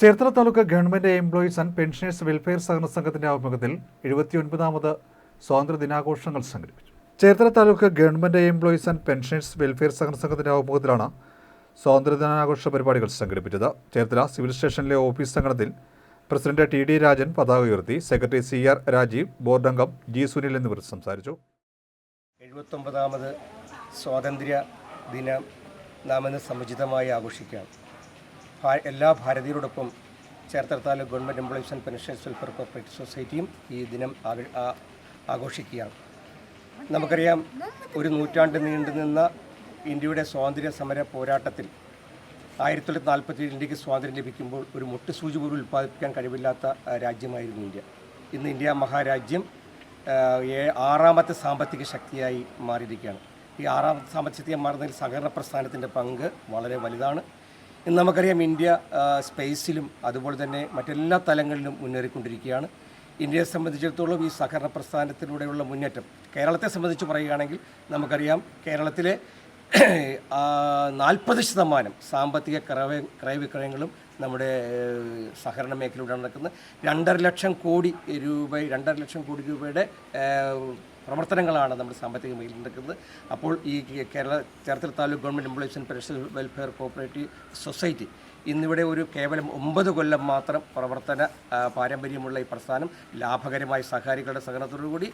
Cherthala taluk government employees and pensioners welfare സഹകരണ സംഘത്തിന്റെ ആഭിമുഖ്യത്തിൽ എഴുപത്തിയൊൻപതാമത് സ്വാതന്ത്ര്യ ദിനാഘോഷങ്ങൾ സംഘടിപ്പിച്ചു. Cherthala taluk government employees and pensioners welfare സഹകരണ സംഘത്തിന്റെ ആഭിമുഖ്യത്തിലാണ് സ്വാതന്ത്ര്യ ദിനാഘോഷ പരിപാടികൾ സംഘടിപ്പിച്ചത്. ചേർത്തല സിവിൽ സ്റ്റേഷനിലെ ഓഫീസ് സംഘടനത്തിൽ പ്രസിഡന്റ് ടി ഡി രാജൻ പതാക ഉയർത്തി secretary C R Rajeev board അംഗം ജി സുനിൽ എന്നിവർ സംസാരിച്ചു. എഴുപത്തൊമ്പതാമത് സ്വാതന്ത്ര്യ ദിനം നാം സമുചിതമായി ആഘോഷിക്കുകയാണ്. ഭാ- എല്ലാ ഭാരതീയരോടൊപ്പം Cherthala taluk government employees and pensions welfare corporate സൊസൈറ്റിയും ഈ ദിനം ആഘ- ആഘോഷിക്കുകയാണ്. നമുക്കറിയാം ഒരു നൂറ്റാണ്ട് നീണ്ടു നിന്ന ഇന്ത്യയുടെ സ്വാതന്ത്ര്യ സമര പോരാട്ടത്തിൽ ആയിരത്തി തൊള്ളായിരത്തി നാൽപ്പത്തി ഇന്ത്യയ്ക്ക് സ്വാതന്ത്ര്യം ലഭിക്കുമ്പോൾ ഒരു മുട്ടുസൂചി പോലും ഉൽപ്പാദിപ്പിക്കാൻ കഴിവില്ലാത്ത രാജ്യമായിരുന്നു ഇന്ത്യ. ഇന്ന് ഇന്ത്യ മഹാരാജ്യം ആറാമത്തെ സാമ്പത്തിക ശക്തിയായി മാറിയിരിക്കുകയാണ്. ഈ ആറാമത്തെ സാമ്പത്തിക ശക്തിയായി മാറുന്നതിൽ സഹകരണ പ്രസ്ഥാനത്തിന്റെ പങ്ക് വളരെ വലുതാണ്. ഇന്ന് നമുക്കറിയാം ഇന്ത്യ സ്പേസിലും അതുപോലെ തന്നെ മറ്റെല്ലാ തലങ്ങളിലും മുന്നേറിക്കൊണ്ടിരിക്കുകയാണ്. ഇന്ത്യയെ സംബന്ധിച്ചിടത്തോളം ഈ സഹകരണ പ്രസ്ഥാനത്തിലൂടെയുള്ള മുന്നേറ്റം കേരളത്തെ സംബന്ധിച്ച് പറയുകയാണെങ്കിൽ നമുക്കറിയാം കേരളത്തിലെ നാൽപ്പത് ശതമാനം സാമ്പത്തിക ക്രയ ക്രയവിക്രയങ്ങളും നമ്മുടെ സഹകരണ മേഖലയിലൂടെ നടക്കുന്നത്. രണ്ടര ലക്ഷം കോടി രൂപ രണ്ടര ലക്ഷം കോടി രൂപയുടെ പ്രവർത്തനങ്ങളാണ് നമ്മുടെ സാമ്പത്തിക മേഖലയിൽ നടക്കുന്നത്. അപ്പോൾ ഈ Kerala Cherthala taluk government employees and pension welfare cooperative society ഇന്നിവിടെ ഒരു കേവലം ഒമ്പത് കൊല്ലം മാത്രം പ്രവർത്തന പാരമ്പര്യമുള്ള ഈ പ്രസ്ഥാനം ലാഭകരമായ സഹകാരികളുടെ സഹകരണത്തോടുകൂടി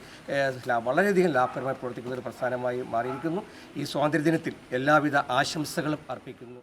വളരെയധികം ലാഭകരമായി പ്രവർത്തിക്കുന്ന ഒരു പ്രസ്ഥാനമായി മാറിയിരിക്കുന്നു. ഈ സ്വാതന്ത്ര്യദിനത്തിൽ എല്ലാവിധ ആശംസകളും അർപ്പിക്കുന്നു.